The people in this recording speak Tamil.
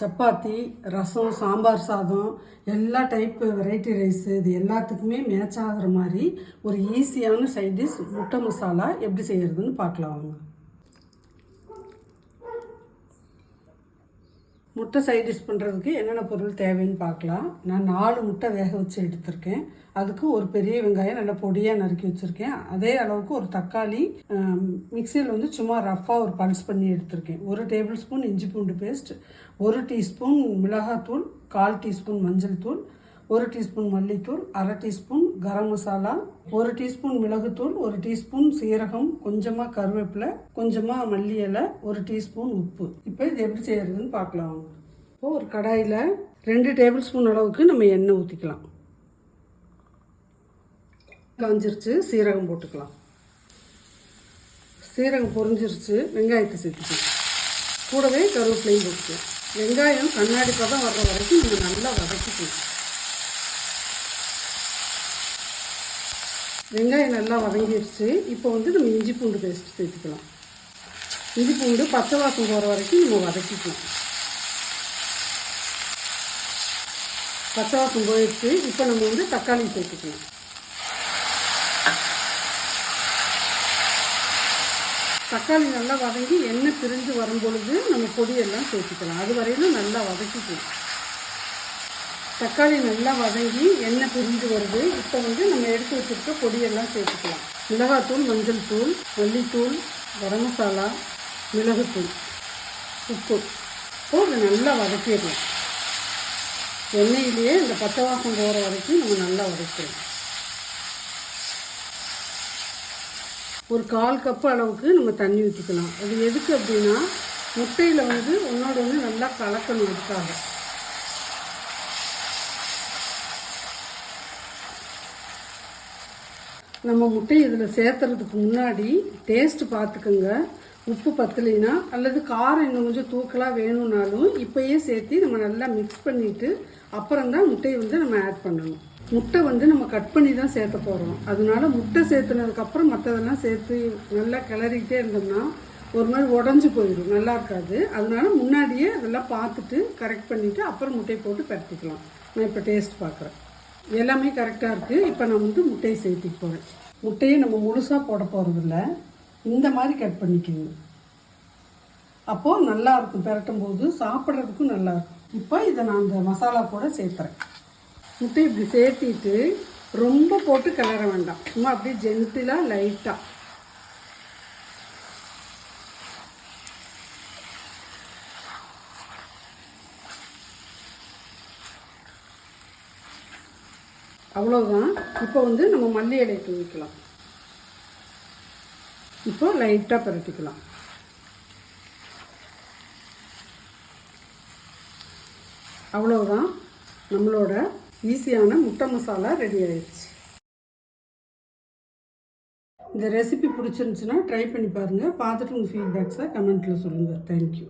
சப்பாத்தி ரசம் சாம்பார் சாதம் எல்லா டைப்பு வெரைட்டி ரைஸு இது எல்லாத்துக்குமே மேட்ச் ஆகிற மாதிரி ஒரு ஈஸியான சைட் டிஷ் முட்டை மசாலா எப்படி செய்கிறதுன்னு பார்க்கலாம் வாங்க. முட்டை சைட் டிஷ் பண்ணுறதுக்கு என்னென்ன பொருள் தேவைன்னு பார்க்கலாம். நான் நாலு முட்டை வேக வச்சு எடுத்திருக்கேன். அதுக்கு ஒரு பெரிய வெங்காயம் நல்லா பொடியாக நறுக்கி வச்சுருக்கேன். அதே அளவுக்கு ஒரு தக்காளி மிக்சியில் வந்து சும்மா ரஃப்பாக ஒரு பல்ஸ் பண்ணி எடுத்திருக்கேன். ஒரு டேபிள் ஸ்பூன் இஞ்சி பூண்டு பேஸ்ட் ஒரு டீஸ்பூன் மிளகாத்தூள் கால் டீஸ்பூன் மஞ்சள் தூள் ஒரு டீஸ்பூன் மல்லித்தூள் அரை டீஸ்பூன் கரம் மசாலா ஒரு டீஸ்பூன் மிளகுத்தூள் ஒரு டீஸ்பூன் சீரகம் கொஞ்சமாக கருவேப்பிலை கொஞ்சமாக மல்லி இலை ஒரு டீஸ்பூன் உப்பு. இப்போ இது எப்படி செய்யறதுன்னு பார்க்கலாம். இப்போது இப்போ ஒரு கடாயில் ரெண்டு டேபிள் ஸ்பூன் அளவுக்கு நம்ம எண்ணெய் ஊற்றிக்கலாம் காஞ்சிருச்சு சீரகம் போட்டுக்கலாம். சீரகம் பொரிஞ்சிருச்சு வெங்காயத்தை சேர்த்துக்கலாம். கூடவே கருவேப்பிலையும் போட்டுக்கலாம். வெங்காயம் கண்ணாடி பதம் வர்ற வரைக்கும் நம்ம நல்லா வதக்கிக்கலாம். வெங்காயம் நல்லா வதங்கிடுச்சு இப்போ வந்து நம்ம இஞ்சி பூண்டு பேஸ்ட் சேர்த்துக்கலாம். இஞ்சி பூண்டு பச்சை வாசம் போகிற வரைக்கும் நம்ம வதக்கிக்கலாம். பச்சை வாசம் போயிடுச்சு. இப்போ நம்ம வந்து தக்காளி சேர்த்துக்கலாம். தக்காளி நல்லா வதங்கி எண்ணெய் பிரிஞ்சு வரும் பொழுது நம்ம பொடியெல்லாம் சேர்த்துக்கலாம். அது வரையிலும் நல்லா வதக்கிக்கலாம். தக்காளி நல்லா வதங்கி எண்ணெய் பிரிஞ்சு வருது. இப்போ வந்து நம்ம எடுத்து வச்சுருக்க பொடியெல்லாம் சேர்த்துக்கலாம். மிளகாத்தூள் மஞ்சள் தூள் மல்லித்தூள் கரம் மசாலா மிளகுத்தூள் உப்பு. இப்போ இதை நல்லா வதக்கிடலாம். எண்ணெயிலேயே இந்த பச்சை வாசம் போகிற வரைக்கும் நம்ம நல்லா வதக்கிடலாம். ஒரு கால் கப்பு அளவுக்கு நம்ம தண்ணி ஊற்றிக்கலாம் அது எதுக்கு அப்படின்னா முட்டையில் வந்து ஒன்றோட ஒன்று நல்லா கலக்கணும் அதுக்காக. நம்ம முட்டை இதில் சேர்த்துறதுக்கு முன்னாடி டேஸ்ட் பார்த்துக்கோங்க. உப்பு பத்தலைனா அல்லது காரம் இன்னும் கொஞ்சம் தூக்கலாக வேணும்னாலும் இப்போயே சேர்த்து நம்ம நல்லா மிக்ஸ் பண்ணிவிட்டு அப்புறம் தான் முட்டையை வந்து நம்ம ஆட் பண்ணணும். முட்டை வந்து நம்ம கட் பண்ணி தான் சேர்த்த போகிறோம் அதனால முட்டை சேர்த்துனதுக்கப்புறம் மற்றதெல்லாம் சேர்த்து நல்லா கிளறிக்கிட்டே இருந்தோம்னா ஒரு மாதிரி உடஞ்சி போயிடும். நல்லா இருக்காது. அதனால முன்னாடியே அதெல்லாம் பார்த்துட்டு கரெக்ட் பண்ணிவிட்டு அப்புறம் முட்டையை போட்டு பரட்டிக்கலாம் நான் இப்போ டேஸ்ட் பார்க்குறேன். எல்லாமே கரெக்டாக இருக்குது இப்போ நான் வந்து முட்டையை சேர்த்திக்க போகிறேன் முட்டையை நம்ம முழுசாக போட போகிறதில்ல இந்த மாதிரி கட் பண்ணிக்கோங்க. அப்போது நல்லா இருக்கும். பிரட்டும் போது சாப்பிட்றதுக்கும் நல்லாயிருக்கும் இப்போ இதை நான் அந்த மசாலா கூட சேர்த்துறேன். முட்டை இப்படி சேர்த்திட்டு ரொம்ப போட்டு கிளற வேண்டாம். சும்மா அப்படியே ஜென்டிலாக லைட்டாக அவ்வளோதான் இப்போ வந்து நம்ம மல்லி இலையை தூவிக்கலாம். இப்போ லைட்டாக பரட்டிக்கலாம் அவ்வளோதான் நம்மளோட ஈஸியான முட்டை மசாலா ரெடி ஆயிடுச்சு. இந்த ரெசிபி பிடிச்சிருந்துச்சுன்னா ட்ரை பண்ணி பாருங்கள் பார்த்துட்டு உங்கள் ஃபீட்பேக்ஸை கமெண்ட்டில் சொல்லுங்கள் தேங்க்யூ